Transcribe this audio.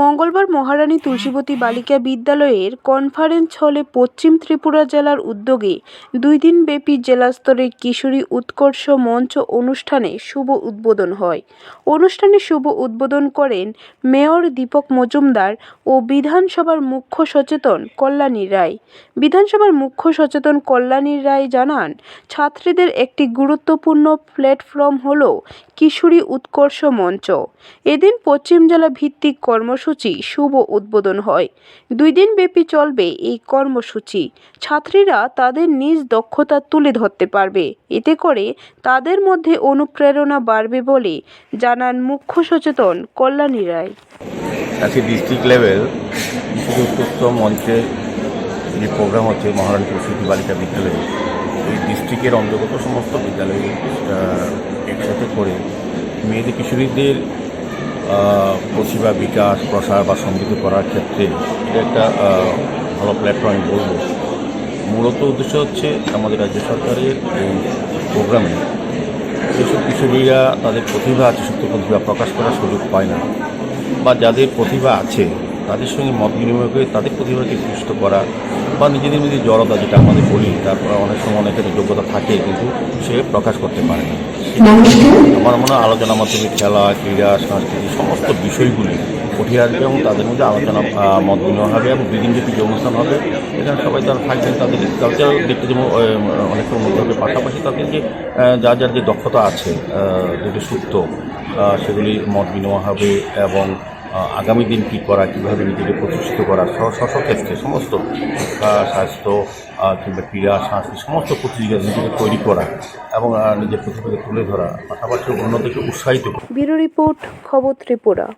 মঙ্গলবার মহারানী তুলসীবতী বালিকা বিদ্যালয়ের কনফারেন্স হলে পশ্চিম ত্রিপুরা জেলার উদ্যোগে দুই দিনব্যাপী জেলা স্তরের কিশোরী উৎকর্ষ মঞ্চ অনুষ্ঠানে শুভ উদ্বোধন হয়। অনুষ্ঠানে শুভ উদ্বোধন করেন মেয়র দীপক মজুমদার ও বিধানসভার মুখ্য সচেতন কল্যাণী রায়। বিধানসভার মুখ্য সচেতন কল্যাণী রায় জানান, ছাত্রীদের একটি গুরুত্বপূর্ণ প্ল্যাটফর্ম হল কিশোরী উৎকর্ষ মঞ্চ। এদিন পশ্চিম জেলা ভিত্তিক কর্মসূচি শুভ উদ্বোধন হয়। দুই দিন ব্যাপী চলবে এই কর্মসূচি। ছাত্রীরা তাদের নিজ দক্ষতা তুলে ধরতে পারবে। এতে করে তাদের মধ্যে অনুপ্রেরণা বাড়বে বলে জানান মুখ্য সচেতন কল্যাণী রায়। আজকে ডিস্ট্রিক্ট লেভেল শিশু উৎকৃষ্ট মঞ্চে যে প্রোগ্রাম হচ্ছে মহারানী প্রসূতি বালিকা বিদ্যালয়ে, এই ডিস্ট্রিক্টের অন্তর্গত সমস্ত বিদ্যালয় একসাথে করে মেয়েদের, কিশোরীদের প্রতিভা বিকাশ, প্রসার বা সমৃদ্ধ করার ক্ষেত্রে এটা একটা ভালো প্ল্যাটফর্ম আমি বলব। মূলত উদ্দেশ্য হচ্ছে আমাদের রাজ্য সরকারের এই প্রোগ্রামে যেসব কিশোরীরা তাদের প্রতিভা আছে সত্য প্রতিভা প্রকাশ করার সুযোগ পায় না। বা যাদের প্রতিভা আছে তাদের সঙ্গে মত বিনিময় করে তাদের প্রতিভাকে পুষ্ট করা বা নিজেদের মধ্যে জড়তা যেটা আমাদের বলি তারপর অনেক সময় অনেকের যোগ্যতা থাকে কিন্তু সে প্রকাশ করতে পারে না। আমার মনে হয় আলোচনার মাধ্যমে খেলা ক্রীড়া সংস্কৃতি সমস্ত বিষয়গুলি উঠে আসবে এবং তাদের মধ্যে আলোচনা মত বিনিময় হবে এবং দুই দিন ব্যাপী যে অনুষ্ঠান হবে এখানে সবাই তারা থাকবেন তাদের কালচার দেখতে যেমন অনেকটা উন্নত হবে পাশাপাশি তাদের যে যার যার যে দক্ষতা আছে যেটি সুপ্ত সেগুলি মত বিনিময় হবে এবং আগামী দিন কী করা, কীভাবে নিজেকে প্রতিষ্ঠিত করা স্ব- ক্ষেত্রে সমস্ত স্বাস্থ্য কিংবা ক্রীড়া সংস্কৃতি সমস্ত প্রতিযোগিতা নিজেকে তৈরি করা এবং নিজের প্রতিভাকে তুলে ধরা, পাশাপাশি অন্যদেরকে উৎসাহিত করা। ব্যুরো রিপোর্ট, খবর ত্রিপুরা।